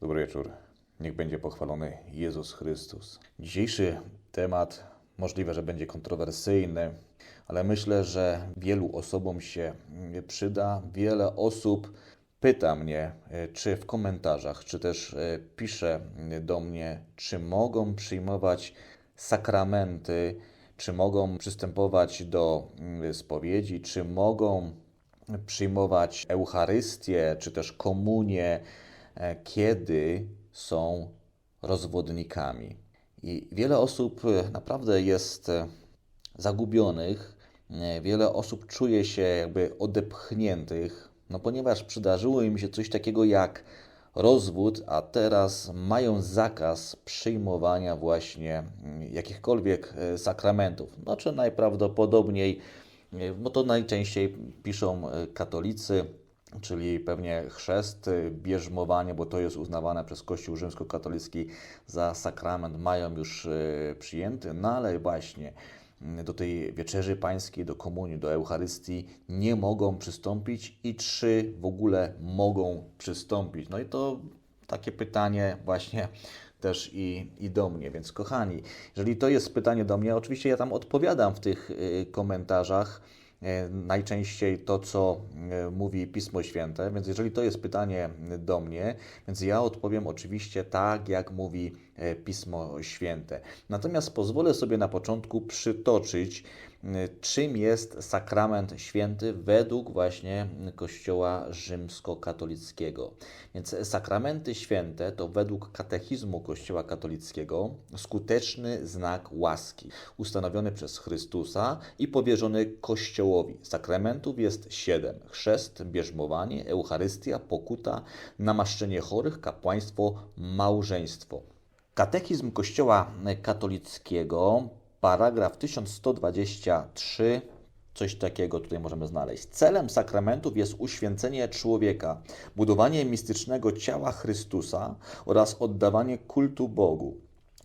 Dobry wieczór. Niech będzie pochwalony Jezus Chrystus. Dzisiejszy temat możliwe, że będzie kontrowersyjny, ale myślę, że wielu osobom się przyda. Wiele osób pyta mnie, e, czy w komentarzach, czy też e, pisze do mnie, czy mogą przyjmować sakramenty, czy mogą przystępować do mm, spowiedzi, czy mogą przyjmować Eucharystię, czy też komunię, kiedy są rozwodnikami. I wiele osób e, naprawdę jest e, zagubionych, e, wiele osób czuje się jakby odepchniętych, no ponieważ przydarzyło im się coś takiego jak rozwód, a teraz mają zakaz przyjmowania właśnie mm, jakichkolwiek e, sakramentów. No czy najprawdopodobniej, e, bo to najczęściej piszą e, katolicy, czyli pewnie chrzest, y, bierzmowanie, bo to jest uznawane przez Kościół rzymskokatolicki za sakrament, mają już y, przyjęty, no ale właśnie y, do tej wieczerzy pańskiej, do komunii, do Eucharystii nie mogą przystąpić i czy w ogóle mogą przystąpić. No i to takie pytanie właśnie też i, i do mnie. Więc kochani, jeżeli to jest pytanie do mnie, oczywiście ja tam odpowiadam w tych y, komentarzach najczęściej to, co e, mówi Pismo Święte. Więc jeżeli to jest pytanie do mnie, więc ja odpowiem oczywiście tak, jak mówi e, Pismo Święte. Natomiast pozwolę sobie na początku przytoczyć, e, czym jest sakrament święty według właśnie Kościoła rzymskokatolickiego. Więc sakramenty święte to według katechizmu Kościoła katolickiego skuteczny znak łaski, ustanowiony przez Chrystusa i powierzony Kościołowi. Sakramentów jest siedem: chrzest, bierzmowanie, Eucharystia, pokuta, namaszczenie chorych, kapłaństwo, małżeństwo. Katechizm Kościoła katolickiego, paragraf 1123, coś takiego tutaj możemy znaleźć. Celem sakramentów jest uświęcenie człowieka, budowanie mistycznego ciała Chrystusa oraz oddawanie kultu Bogu.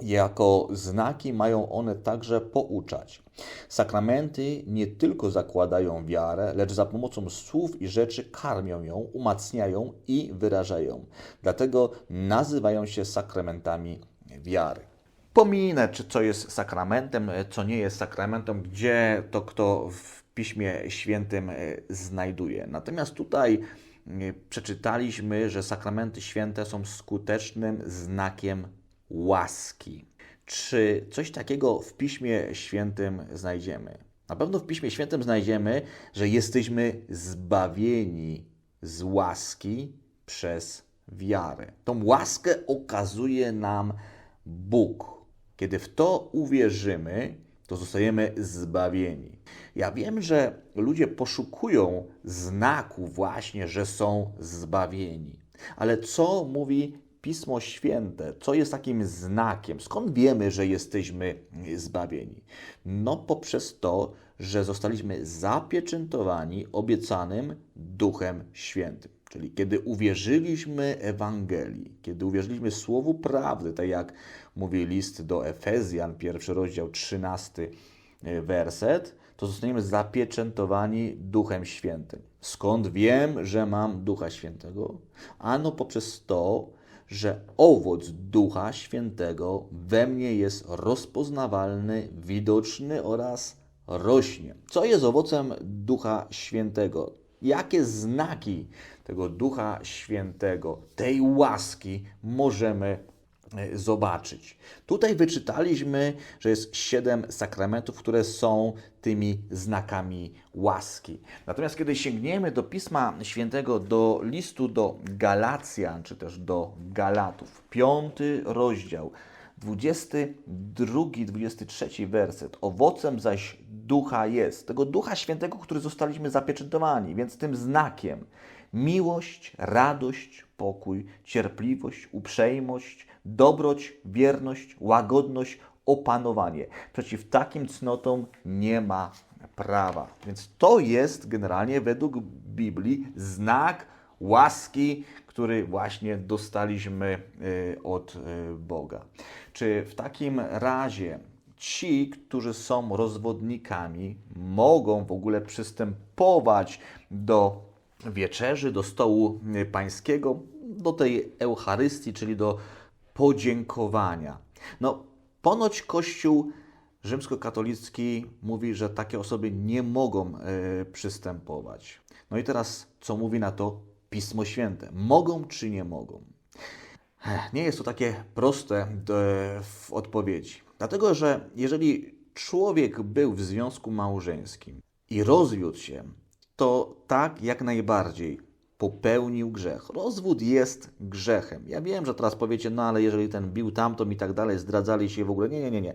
Jako znaki mają one także pouczać. Sakramenty nie tylko zakładają wiarę, lecz za pomocą słów i rzeczy karmią ją, umacniają i wyrażają. Dlatego nazywają się sakramentami wiary. Pominę, czy co jest sakramentem, co nie jest sakramentem, gdzie to kto w Piśmie Świętym e, znajduje. Natomiast tutaj e, przeczytaliśmy, że sakramenty święte są skutecznym znakiem łaski. Czy coś takiego w Piśmie Świętym znajdziemy? Na pewno w Piśmie Świętym znajdziemy, że jesteśmy zbawieni z łaski przez wiarę. Tą łaskę okazuje nam Bóg. Kiedy w to uwierzymy, to zostajemy zbawieni. Ja wiem, że ludzie poszukują znaku właśnie, że są zbawieni. Ale co mówi Pismo Święte? Co jest takim znakiem? Skąd wiemy, że jesteśmy zbawieni? No poprzez to, że zostaliśmy zapieczętowani obiecanym Duchem Świętym. Czyli kiedy uwierzyliśmy Ewangelii, kiedy uwierzyliśmy Słowu Prawdy, tak jak mówi list do Efezjan, pierwszy rozdział, trzynasty werset, to zostaniemy zapieczętowani Duchem Świętym. Skąd wiem, że mam Ducha Świętego? Ano poprzez to, że owoc Ducha Świętego we mnie jest rozpoznawalny, widoczny oraz rośnie. Co jest owocem Ducha Świętego? Jakie znaki tego Ducha Świętego, tej łaski możemy e, zobaczyć. Tutaj wyczytaliśmy, że jest siedem sakramentów, które są tymi znakami łaski. Natomiast kiedy sięgniemy do Pisma Świętego, do listu do Galacjan, czy też do Galatów, piąty rozdział, 22-23 werset. Owocem zaś ducha jest, tego ducha świętego, który zostaliśmy zapieczętowani, więc tym znakiem miłość, radość, pokój, cierpliwość, uprzejmość, dobroć, wierność, łagodność, opanowanie. Przeciw takim cnotom nie ma prawa. Więc to jest generalnie według Biblii znak łaski, który właśnie dostaliśmy y, od y, Boga. Czy w takim razie ci, którzy są rozwodnikami, mogą w ogóle przystępować do wieczerzy, do stołu y, pańskiego? do tej Eucharystii, czyli do podziękowania. No, ponoć Kościół rzymskokatolicki mówi, że takie osoby nie mogą przystępować. No i teraz, co mówi na to Pismo Święte? Mogą czy nie mogą? Nie jest to takie proste e, w odpowiedzi. Dlatego, że jeżeli człowiek był w związku małżeńskim i rozwiódł się, to tak jak najbardziej popełnił grzech. Rozwód jest grzechem. Ja wiem, że teraz powiecie, no ale jeżeli ten bił tamtą i tak dalej, zdradzali się w ogóle. Nie, nie, nie, nie.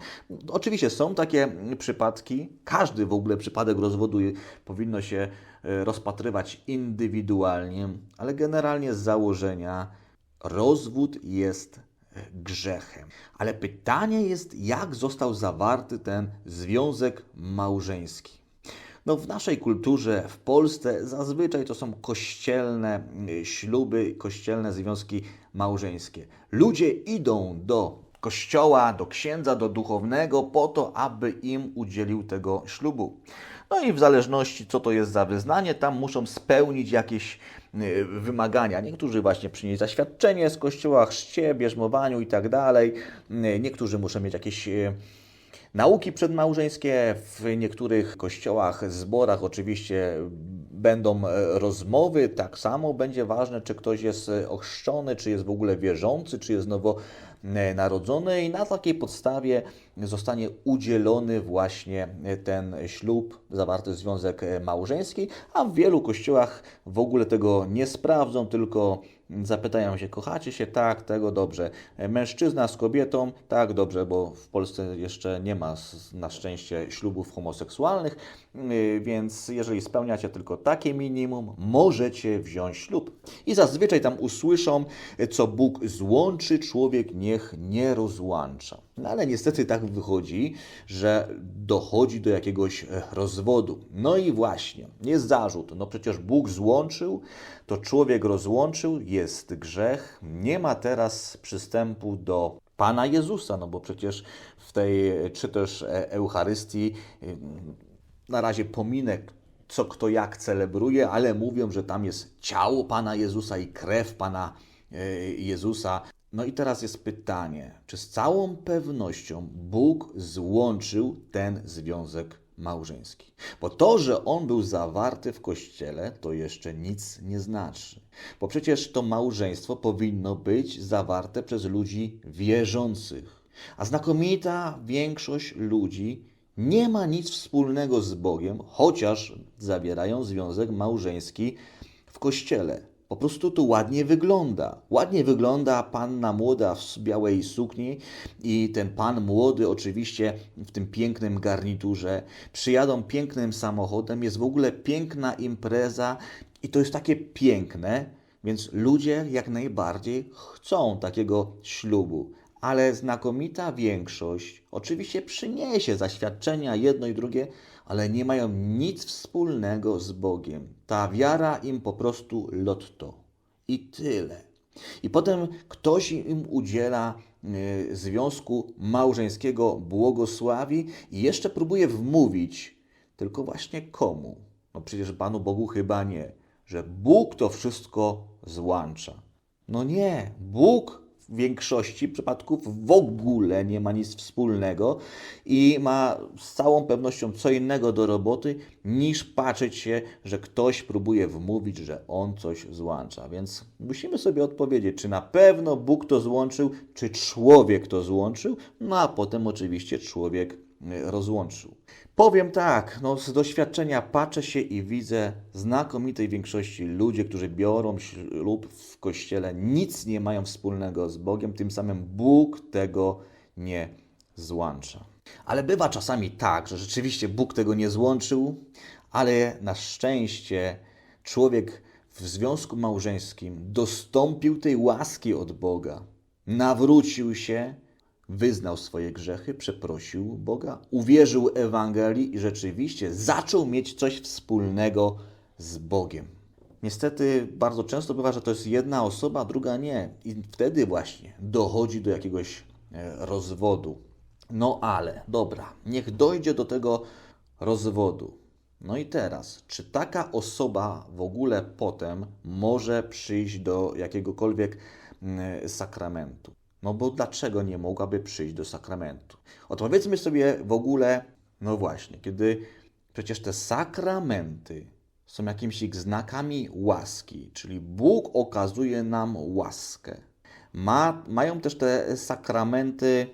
Oczywiście są takie przypadki, każdy w ogóle przypadek rozwodu powinno się rozpatrywać indywidualnie, ale generalnie z założenia rozwód jest e, grzechem. Ale pytanie jest, jak został zawarty ten związek małżeński. No, w naszej kulturze, w Polsce, zazwyczaj to są kościelne y, śluby, kościelne związki małżeńskie. Ludzie idą do kościoła, do księdza, do duchownego po to, aby im udzielił tego ślubu. No i w zależności, co to jest za wyznanie, tam muszą spełnić jakieś y, wymagania. Niektórzy właśnie przynieść zaświadczenie z kościoła, chrzcie, bierzmowaniu i tak dalej. Y, Niektórzy muszą mieć jakieś y, Nauki przedmałżeńskie w niektórych kościołach, zborach oczywiście będą e, rozmowy. Tak samo będzie ważne, czy ktoś jest e, ochrzczony, czy jest w ogóle wierzący, czy jest nowo e, narodzony i na takiej podstawie zostanie udzielony właśnie ten ślub, zawarty związek małżeński, a w wielu kościołach w ogóle tego nie sprawdzą, tylko zapytają się, kochacie się? Tak, tego dobrze. Mężczyzna z kobietą? Tak, dobrze, bo w Polsce jeszcze nie ma na szczęście ślubów homoseksualnych, więc jeżeli spełniacie tylko takie minimum, możecie wziąć ślub. I zazwyczaj tam usłyszą, co Bóg złączy, człowiek niech nie rozłącza. No ale niestety tak wychodzi, że dochodzi do jakiegoś rozwodu. No i właśnie, jest zarzut. No przecież Bóg złączył, to człowiek rozłączył, jest grzech, nie ma teraz przystępu do Pana Jezusa, no bo przecież w tej, czy też Eucharystii, na razie pominę, co kto jak celebruje, ale mówią, że tam jest ciało Pana Jezusa i krew Pana Jezusa. No i teraz jest pytanie, czy z całą pewnością Bóg złączył ten związek małżeński? Bo to, że on był zawarty w kościele, to jeszcze nic nie znaczy. Bo przecież to małżeństwo powinno być zawarte przez ludzi wierzących. A znakomita większość ludzi nie ma nic wspólnego z Bogiem, chociaż zawierają związek małżeński w kościele. Po prostu to ładnie wygląda. Ładnie wygląda panna młoda w białej sukni i ten pan młody oczywiście w tym pięknym garniturze. Przyjadą pięknym samochodem, jest w ogóle piękna impreza i to jest takie piękne, więc ludzie jak najbardziej chcą takiego ślubu. Ale znakomita większość oczywiście przyniesie zaświadczenia jedno i drugie, ale nie mają nic wspólnego z Bogiem. Ta wiara im po prostu lotto. I tyle. I potem ktoś im udziela y, związku małżeńskiego, błogosławi i jeszcze próbuje wmówić, tylko właśnie komu? No przecież Panu Bogu chyba nie, że Bóg to wszystko złącza. No nie, Bóg większości przypadków w ogóle nie ma nic wspólnego i ma z całą pewnością co innego do roboty, niż patrzeć się, że ktoś próbuje wmówić, że on coś złącza. Więc musimy sobie odpowiedzieć, czy na pewno Bóg to złączył, czy człowiek to złączył, no a potem oczywiście człowiek rozłączył. Powiem tak, no z doświadczenia patrzę się i widzę znakomitej większości ludzi, którzy biorą ślub w kościele, nic nie mają wspólnego z Bogiem, tym samym Bóg tego nie złącza. Ale bywa czasami tak, że rzeczywiście Bóg tego nie złączył, ale na szczęście człowiek w związku małżeńskim dostąpił tej łaski od Boga, nawrócił się, wyznał swoje grzechy, przeprosił Boga, uwierzył Ewangelii i rzeczywiście zaczął mieć coś wspólnego z Bogiem. Niestety bardzo często bywa, że to jest jedna osoba, druga nie. I wtedy właśnie dochodzi do jakiegoś e, rozwodu. No ale, dobra, niech dojdzie do tego rozwodu. No i teraz, czy taka osoba w ogóle potem może przyjść do jakiegokolwiek mm, sakramentu? No bo dlaczego nie mogłaby przyjść do sakramentu? Odpowiedzmy sobie w ogóle, no właśnie, kiedy przecież te sakramenty są jakimiś znakami łaski, czyli Bóg okazuje nam łaskę. Ma, mają też te sakramenty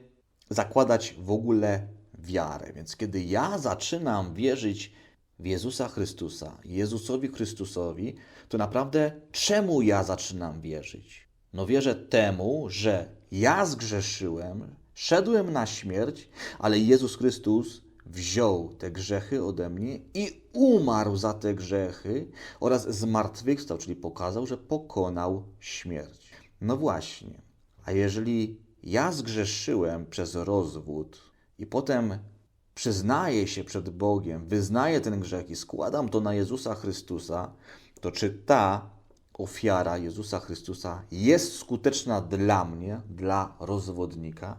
zakładać w ogóle wiarę. Więc kiedy ja zaczynam wierzyć w Jezusa Chrystusa, Jezusowi Chrystusowi, to naprawdę czemu ja zaczynam wierzyć? No wierzę temu, że ja zgrzeszyłem, szedłem na śmierć, ale Jezus Chrystus wziął te grzechy ode mnie i umarł za te grzechy oraz zmartwychwstał, czyli pokazał, że pokonał śmierć. No właśnie, a jeżeli ja zgrzeszyłem przez rozwód i potem przyznaję się przed Bogiem, wyznaję ten grzech i składam to na Jezusa Chrystusa, to czy ta ofiara Jezusa Chrystusa jest skuteczna dla mnie, dla rozwodnika?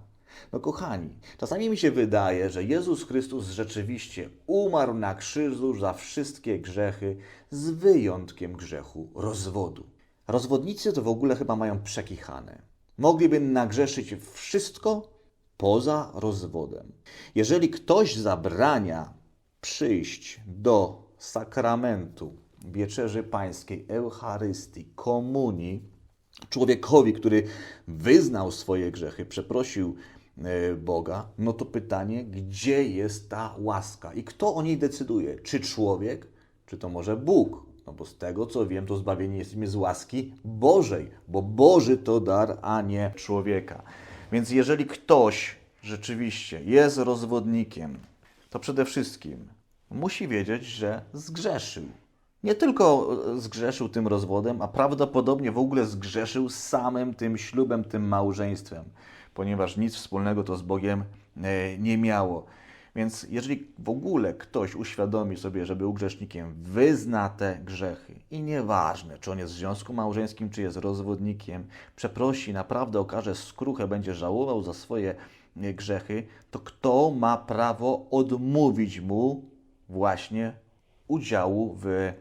No kochani, czasami mi się wydaje, że Jezus Chrystus rzeczywiście umarł na krzyżu za wszystkie grzechy, z wyjątkiem grzechu rozwodu. Rozwodnicy to w ogóle chyba mają przekichane. Mogliby nagrzeszyć wszystko poza rozwodem. Jeżeli ktoś zabrania przyjść do sakramentu wieczerzy pańskiej, Eucharystii, komunii, człowiekowi, który wyznał swoje grzechy, przeprosił e, Boga, no to pytanie, gdzie jest ta łaska i kto o niej decyduje? Czy człowiek, czy to może Bóg? No bo z tego co wiem, to zbawienie jesteśmy z łaski Bożej, bo Boży to dar, a nie człowieka. Więc jeżeli ktoś rzeczywiście jest rozwodnikiem, to przede wszystkim musi wiedzieć, że zgrzeszył. Nie tylko e, zgrzeszył tym rozwodem, a prawdopodobnie w ogóle zgrzeszył samym tym ślubem, tym małżeństwem, ponieważ nic wspólnego to z Bogiem e, nie miało. Więc jeżeli w ogóle ktoś uświadomi sobie, że był grzesznikiem, wyzna te grzechy i nieważne, czy on jest w związku małżeńskim, czy jest rozwodnikiem, przeprosi, naprawdę okaże skruchę, będzie żałował za swoje e, grzechy, to kto ma prawo odmówić mu właśnie udziału w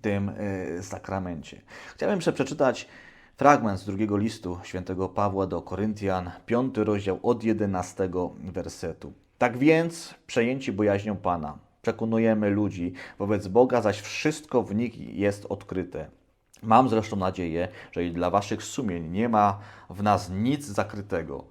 tym e, sakramencie? Chciałem jeszcze przeczytać fragment z drugiego listu świętego Pawła do Koryntian, piąty rozdział od 11 wersetu. Tak więc, przejęci bojaźnią Pana, przekonujemy ludzi, wobec Boga zaś wszystko w nich jest odkryte. Mam zresztą nadzieję, że i dla waszych sumień nie ma w nas nic zakrytego.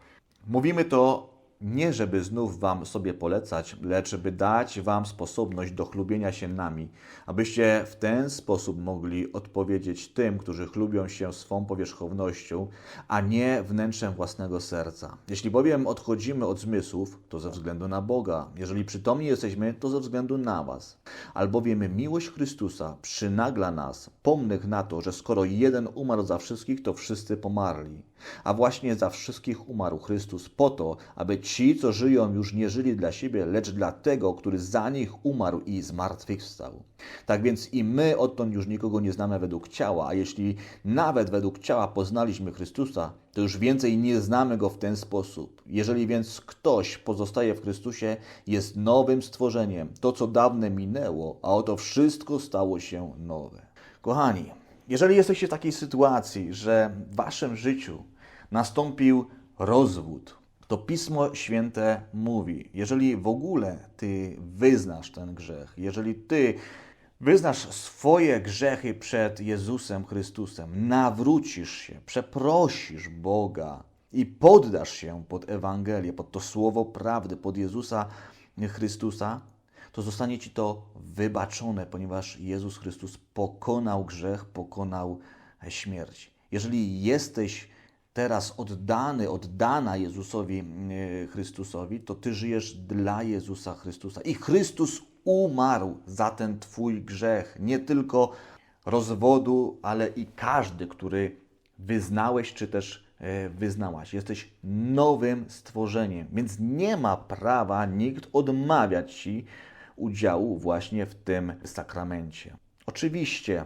Mówimy to nie żeby znów wam sobie polecać, lecz by dać wam sposobność do chlubienia się nami, abyście w ten sposób mogli odpowiedzieć tym, którzy chlubią się swą powierzchownością, a nie wnętrzem własnego serca. Jeśli bowiem odchodzimy od zmysłów, to ze względu na Boga. Jeżeli przytomni jesteśmy, to ze względu na was. Albowiem miłość Chrystusa przynagla nas, pomnych na to, że skoro jeden umarł za wszystkich, to wszyscy pomarli. A właśnie za wszystkich umarł Chrystus po to, aby ci, co żyją, już nie żyli dla siebie, lecz dla tego, który za nich umarł i zmartwychwstał. Tak więc i my odtąd już nikogo nie znamy według ciała, a jeśli nawet według ciała poznaliśmy Chrystusa, to już więcej nie znamy Go w ten sposób. Jeżeli więc ktoś pozostaje w Chrystusie, jest nowym stworzeniem. To, co dawne minęło, a oto wszystko stało się nowe. Kochani, jeżeli jesteście w takiej sytuacji, że w waszym życiu nastąpił rozwód, to Pismo Święte mówi, jeżeli w ogóle ty wyznasz ten grzech, jeżeli ty wyznasz swoje grzechy przed Jezusem Chrystusem, nawrócisz się, przeprosisz Boga i poddasz się pod Ewangelię, pod to słowo prawdy, pod Jezusa Chrystusa, to zostanie ci to wybaczone, ponieważ Jezus Chrystus pokonał grzech, pokonał śmierć. Jeżeli jesteś teraz oddany, oddana Jezusowi e, Chrystusowi, to ty żyjesz dla Jezusa Chrystusa. I Chrystus umarł za ten twój grzech, nie tylko rozwodu, ale i każdy, który wyznałeś, czy też e, wyznałaś. Jesteś nowym stworzeniem, więc nie ma prawa nikt odmawiać ci udziału właśnie w tym sakramencie. Oczywiście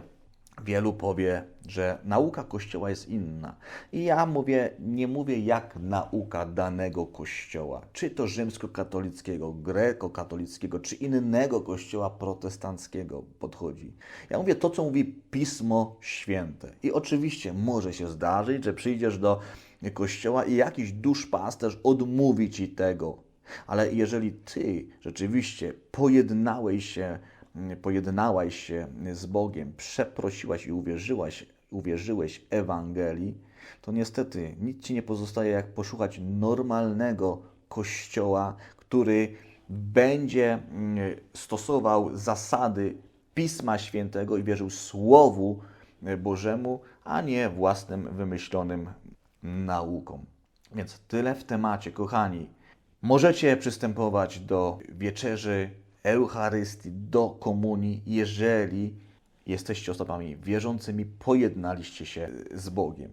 Wielu powie, że nauka Kościoła jest inna. I ja mówię, nie mówię jak nauka danego Kościoła, czy to rzymskokatolickiego, grekokatolickiego, czy innego Kościoła protestanckiego podchodzi. Ja mówię to, co mówi Pismo Święte. I oczywiście może się zdarzyć, że przyjdziesz do Kościoła i jakiś duszpasterz odmówi ci tego. Ale jeżeli ty rzeczywiście pojednałeś się pojednałaś się z Bogiem, przeprosiłaś i uwierzyłaś, uwierzyłeś Ewangelii, to niestety nic ci nie pozostaje, jak poszukać normalnego kościoła, który będzie mm, stosował zasady Pisma Świętego i wierzył Słowu Bożemu, a nie własnym wymyślonym naukom. Więc tyle w temacie, kochani. Możecie przystępować do wieczerzy Eucharystii, do komunii, jeżeli jesteście osobami wierzącymi, pojednaliście się z Bogiem.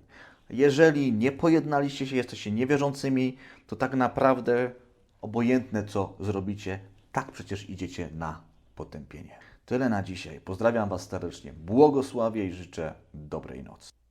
Jeżeli nie pojednaliście się, jesteście niewierzącymi, to tak naprawdę obojętne co zrobicie, tak przecież idziecie na potępienie. Tyle na dzisiaj. Pozdrawiam Was serdecznie, błogosławię i życzę dobrej nocy.